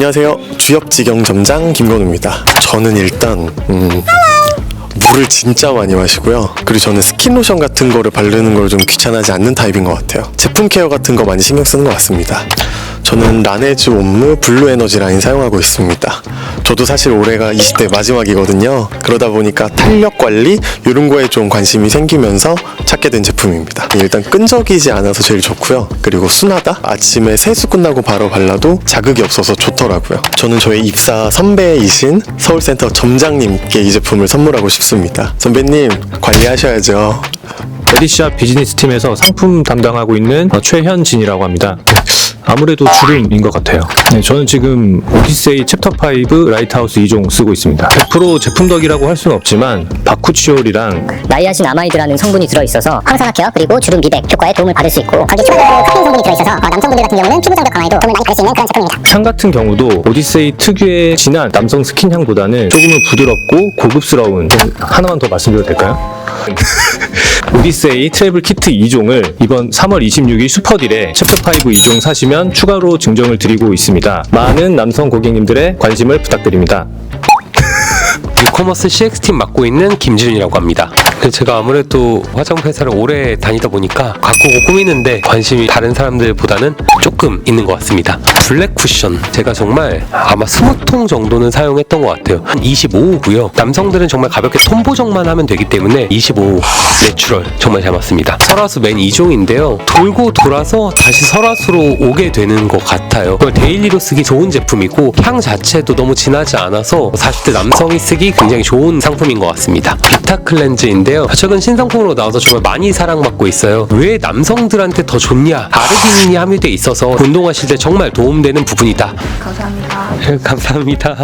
안녕하세요. 주엽지경점장 김건우입니다. 저는 일단 음, 물을 진짜 많이 마시고요. 그리고 저는 스킨로션 같은 거를 바르는 걸 좀 귀찮아하지 않는 타입인 것 같아요. 제품 케어 같은 거 많이 신경 쓰는 것 같습니다. 저는 라네즈 옴무 블루 에너지 라인 사용하고 있습니다. 저도 사실 올해가 20대 마지막이거든요. 그러다 보니까 탄력 관리 이런 거에 좀 관심이 생기면서 찾게 된 제품입니다. 일단 끈적이지 않아서 제일 좋고요. 그리고 순하다. 아침에 세수 끝나고 바로 발라도 자극이 없어서 좋더라고요. 저는 저희 입사 선배이신 서울센터 점장님께 이 제품을 선물하고 싶습니다. 선배님 관리하셔야죠. 에디샵 비즈니스 팀에서 상품 담당하고 있는 어, 최현진이라고 합니다. 아무래도 주름인 것 같아요. 네, 저는 지금 오디세이 챕터 5 라이트하우스 2종 쓰고 있습니다. 100% 제품 덕이라고 할 수는 없지만 바쿠치올이랑 나이아신 아마이드라는 성분이 들어있어서 항산화 케어 그리고 주름 미백 효과에 도움을 받을 수 있고 거기에 추가적으로 카페인 성분이 들어있어서 어, 남성분들 같은 경우는 피부 장벽 강화에도 도움을 많이 받을 수 있는 그런 제품입니다. 향 같은 경우도 오디세이 특유의 진한 남성 스킨 향보다는 조금은 부드럽고 고급스러운 하나만 더 말씀드려도 될까요? 오디세이 트래블 키트 2종을 이번 3월 26일 슈퍼딜에 챕터 5 2종 사시면 추가로 증정을 드리고 있습니다. 많은 남성 고객님들의 관심을 부탁드립니다. 이커머스 CX팀 맡고 있는 김지윤이라고 합니다. 제가 아무래도 화장품 회사를 오래 다니다 보니까 가꾸고 꾸미는데 관심이 다른 사람들보다는 조금 있는 것 같습니다. 블랙 쿠션 제가 정말 아마 20통 정도는 사용했던 것 같아요. 한 25호고요. 남성들은 정말 가볍게 톤보정만 하면 되기 때문에 25호 내추럴 정말 잘 맞습니다. 설화수 맨 2종인데요. 돌고 돌아서 다시 설화수로 오게 되는 것 같아요. 이걸 데일리로 쓰기 좋은 제품이고 향 자체도 너무 진하지 않아서 40대 남성이 쓰기 굉장히 좋은 상품인 것 같습니다. 비타 클렌즈인데요. 최근 신상품으로 나와서 정말 많이 사랑받고 있어요. 왜 남성들한테 더 좋냐? 아르기닌이 함유돼 있어서 운동하실 때 정말 도움되는 부분이다. 감사합니다. 감사합니다.